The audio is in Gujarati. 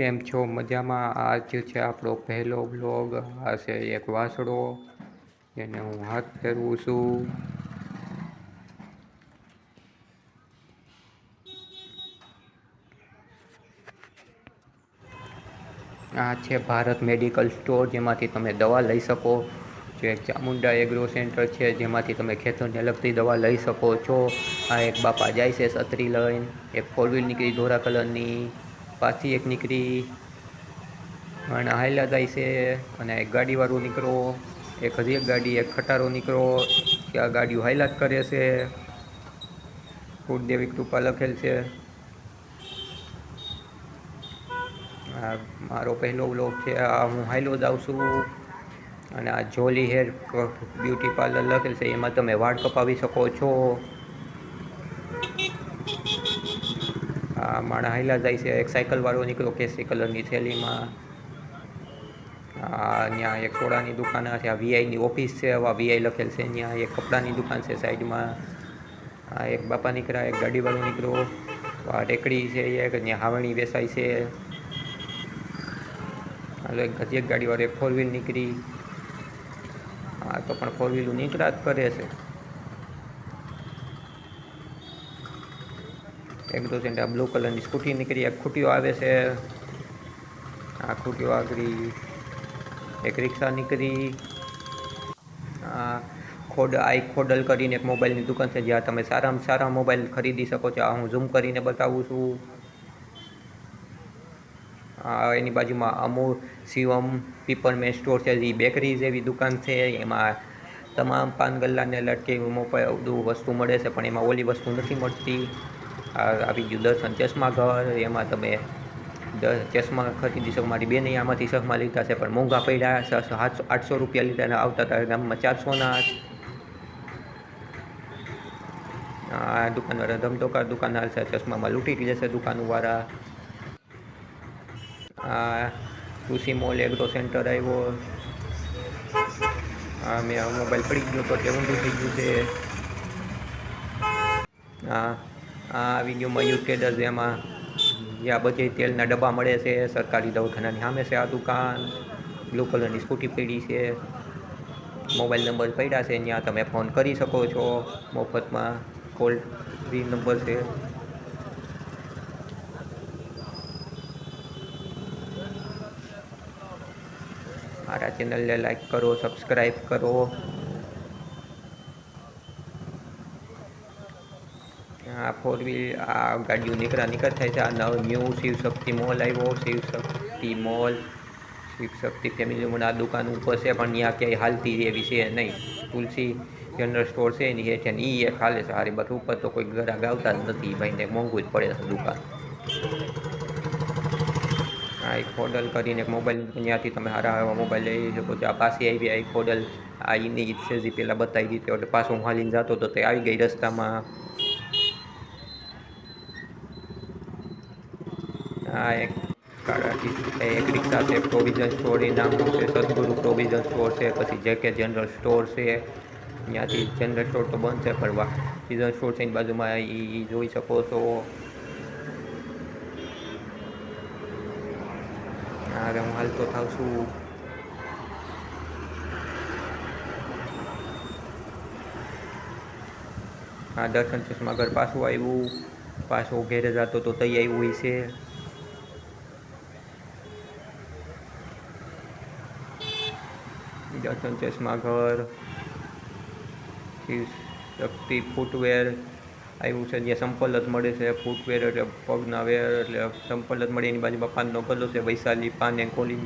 કેમ છો? મજામાં? આજ છે આપણો પહેલો બ્લોગ આ છે એક વાસળો એને હું હાથ ફેરવું છું. આ છે ભારત મેડિકલ સ્ટોર, જેમાંથી તમે દવા લઈ શકો જે ચામુંડા એગ્રો સેન્ટર છે, જેમાંથી તમે ખેતરને લગતી દવા લઈ શકો છો. આ એક બાપા જાય છે છત્રી લઈને. એક ફોર વ્હીલ નીકળી ધોરા કલરની. પાછી એક નીકળી અને હાયલા જાય છે અને એક ગાડીવાળો નીકળો, એક હજી એક ગાડી, એક ખટારો નીકળો, કે આ ગાડીઓ હાયલા જ કરે છે. કુળદેવી કૃપા લખેલ છે. આ મારો પહેલો વ્લોગ છે. આ હું હાયલો જ આવું છું. અને આ જોલી હેર બ્યુટી પાર્લર લખેલ છે. એમાં તમે વાળ કપાવી શકો છો. આ માણા હાયલા જાય છે. એક સાયકલવાળો નીકળ્યો કેસરી કલરની થેલીમાં. ત્યાં એક સોડાની દુકાન છે, આ વીઆઈની ઓફિસ છે, આવા વીઆઈ લખેલ છે. ત્યાં એક કપડાની દુકાન છે સાઈડમાં. આ એક બાપા નીકળ્યા, એક ગાડીવાળો નીકળ્યો. આ ટેકડી છે એક, ત્યાં હાવણી વેસાય છે. હાલો, એક એક ગાડીવાળો એક ફોર વ્હીલ નીકળી. હા તો પણ ફોર વ્હીલું નીકળ્યા જ કરે છે. એક દો સેન્ટ આ બ્લુ કલરની સ્કૂટી નીકળી એક ખૂટીઓ આવે છે. આ ખૂટીઓ આગળ એક રિક્ષા નીકળી. આ ખોડ આઈ ખોડલ કરીને એક મોબાઈલની દુકાન છે, જ્યાં તમે સારામાં સારા મોબાઈલ ખરીદી શકો છો. આ હું ઝૂમ કરીને બતાવું છું. આ એની બાજુમાં અમૂલ, શિવમ પીપરમેન સ્ટોર છે એ બેકરી જેવી દુકાન છે. એમાં તમામ પાન ગલ્લાને લટકી મોબાઈલ વસ્તુ મળે છે, પણ એમાં ઓલી વસ્તુ નથી મળતી. આ આવી ગયું દર્શન ચશ્મા ઘર, એમાં તમે ચશ્મા ખરીદી શકો. મારી બેન આમાંથી ચશ્મા લીધા છે, પણ મોંઘા પડ્યા સાતસો, આઠસો રૂપિયા લીધા આવતા હતા ગામમાં ચારસોના આ દુકાનવાળા ધમધોકા દુકાન હાલશે ચશ્મામાં લૂંટી જશે દુકાનવાળા આ કૃષિ મોલ એગ્રો સેન્ટર આવ્યો. આ મેં મોબાઈલ પડી ગયો તો તે ઊંધું થઈ ગયું છે. આ આ વિડીયોમાં મયુર ટ્રેડર્સ એમાં જ્યાં બધી તેલના ડબ્બા મળે છે, સરકારી દવાખાનાની સામે છે આ દુકાન, બ્લુ કલરની સ્કૂટી પડી છે, મોબાઈલ નંબર પડ્યા છે, ત્યાં તમે ફોન કરી શકો છો, મફતમાં કોલ ફ્રી નંબર છે. મારા ચેનલને લાઈક કરો, સબસ્ક્રાઈબ કરો આ ફોર વ્હીલ આ ગાડીઓ નીકળા નીકળ થાય છે, આ નવ ન્યૂ શિવશક્તિ મોલ આવ્યો Shivshakti mall Shivshakti family mall આ દુકાન ઉપર છે, પણ ત્યાં ક્યાંય હાલતી એવી છે નહીં. તુલસી જનરલ સ્ટોર છે, એની હેઠે એ એક હાલે છે, હારી બટ ઉપર તો કોઈ ગ્રાહક આવતા જ નથી, ભાઈને મોંઘું જ પડે છે દુકાન. આ એક ખોડલ કરીને એક મોબાઈલ ત્યાંથી તમે સારા એવા મોબાઈલ લઈ શકો છો. આ પાસે આવી આ ખોડલ આ એની જ છે, જે પહેલાં બતાવી દીધી એટલે પાછું હું હાલીને જતો તો તે આવી ગઈ રસ્તામાં. આ એક એક રિક્ષા છે પ્રોવિઝન સ્ટોર એ નામનું છે, સદગુરુ પ્રોવિઝન સ્ટોર છે, પછી જે કે જનરલ સ્ટોર છે, ત્યાંથી જનરલ સ્ટોર તો બંધ છે, પણ પ્રોવિઝન સ્ટોર છે, એની બાજુમાં એ જોઈ શકો છો. હવે હું હાલતો થાવ છું. આ દર્શન ચશ્મા ઘર પાછું આવ્યું. પાછું ઘેરે જતો તો તૈયાર આવ્યું હોય દર્શન ચશ્મા ઘર શક્તિ ફૂટવેર આવ્યું છે જ્યાં સંપલ જ મળે છે ફૂટવેર એટલે પગના વેર એટલે સંપલ જ મળે એની બાજુમાં પાનનો ગલ્લો છે વૈશાલી પાન એન્ડ કોલિંગ